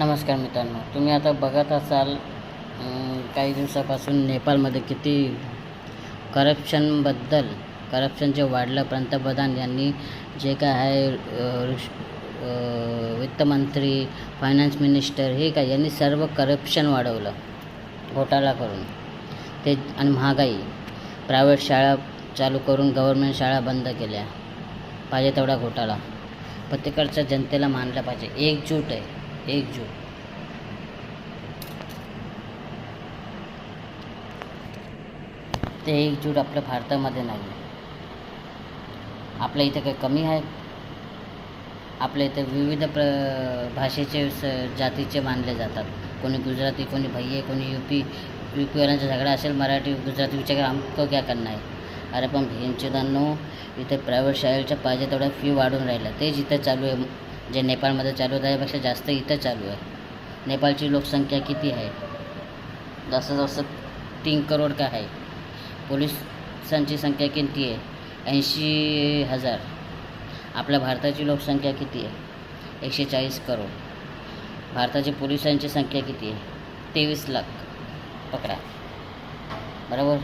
नमस्कार मित्रांनो तुम्ही आता बघत असाल काही दिवसापासून नेपाळमध्ये किती करप्शनबद्दल करप्शन जे वाढलं. पंतप्रधान यांनी जे काय आहे वित्तमंत्री फायनान्स मिनिस्टर हे काय यांनी सर्व करप्शन वाढवलं घोटाळा करून. ते आणि महागाई. प्रायव्हेट शाळा चालू करून गव्हर्मेंट शाळा बंद केल्या. पाहिजे तेवढा घोटाळा प्रत्येकाच्या जनतेला मानलं पाहिजे. एकजूट आहे. एकजूट. ते एकजूट आपल्या भारतामध्ये नाही. आपल्या इथे काही कमी आहे? आपल्या इथे विविध प्र भाषेचे स जातीचे मानले जातात. कोणी गुजराती कोणी भैये कोणी यू पी यू पीवाल्यांचा झगडा असेल मराठी गुजराती विचार आमकं क्या करणार आहे? अरे पण भेंचोदांनो इथे प्रायव्हेट शाळेच्या पाहिजे तेवढ्या फी वाढून राहिल्या. तेच इथं चालू आहे. जे नेपाळमध्ये चालू आहे त्यापेक्षा जास्त इथं चालू आहे. नेपाळची लोकसंख्या किती आहे? जास्तीत जास्त तीन करोड का आहे? पोलिसांची संख्या किती आहे? ऐंशी हजार. आपल्या भारताची लोकसंख्या किती आहे? एकशे चाळीस करोड. भारताची पोलिसांची संख्या किती आहे? तेवीस लाख. पकडा. बरोबर?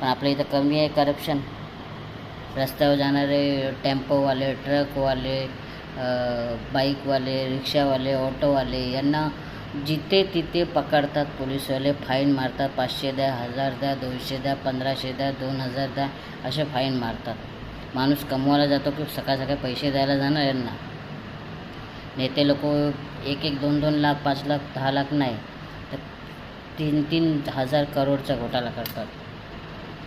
पण आपल्या इथं कमी आहे करप्शन रस्त्यावर जाणारे टेम्पोवाले ट्रकवाले बाईकवाले रिक्षावाले ऑटोवाले यांना जिथे तिथे पकडतात पोलीसवाले फाईन मारतात पाचशे द्या हजार द्या दोनशे द्या पंधराशे द्या दोन हजार द्या असे फाईन मारतात. माणूस कमवायला जातो की सकाळ सकाळी पैसे द्यायला जाणार यांना. नेते लोक एक एक दोन दोन लाख पाच लाख दहा लाख नाही तर तीन तीन हजार करोडचा घोटाळा करतात.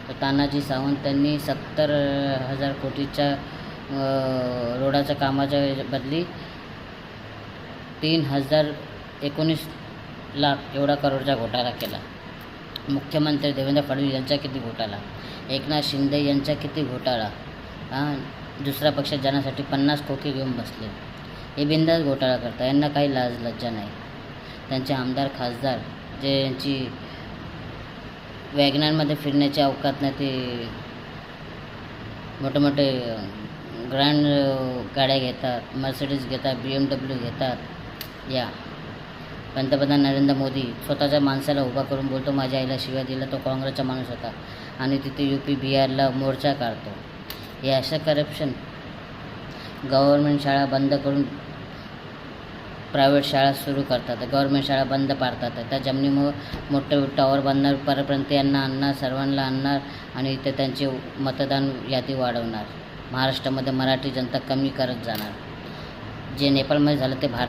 तर तानाजी सावंत त्यांनी सत्तर हजार कोटीच्या रोडाच्या कामाच्या बदली तीन हजार एकोणीस लाख एवढा करोडचा घोटाळा केला. मुख्यमंत्री देवेंद्र फडणवीस यांचा किती घोटाळा एकनाथ शिंदे यांचा किती घोटाळा? हां दुसऱ्या पक्षात जाण्यासाठी पन्नास खोके घेऊन बसले. हे बिंदास घोटाळा करतात यांना काही लाज लज्जा नाही. त्यांचे आमदार खासदार जे यांची वॅगनारमध्ये फिरण्याची अवकात नाही ते मोठे मोठे ग्रँड गाड्या घेतात मर्सिडीज घेतात बी एम डब्ल्यू घेतात. या. पंतप्रधान नरेंद्र मोदी स्वतःच्या माणसाला उभा करून बोलतो माझ्या आईला शिव्या दिला तो काँग्रेसचा माणूस होता. आणि तिथे यू पी बिहारला मोर्चा काढतो. हे असं करप्शन गव्हर्मेंट शाळा बंद करून प्रायव्हेट शाळा सुरू करतात. गव्हर्मेंट शाळा बंद पाडतात. त्या जमिनीमुळं मोठे टॉवर बांधणार परपर्यंत यांना आणणार सर्वांना आणणार आणि इथे त्यांची मतदान यादी वाढवणार. महाराष्ट्रामध्ये मराठी जनता कमी करत जाणार. जे नेपाळमध्ये झालं ते भारत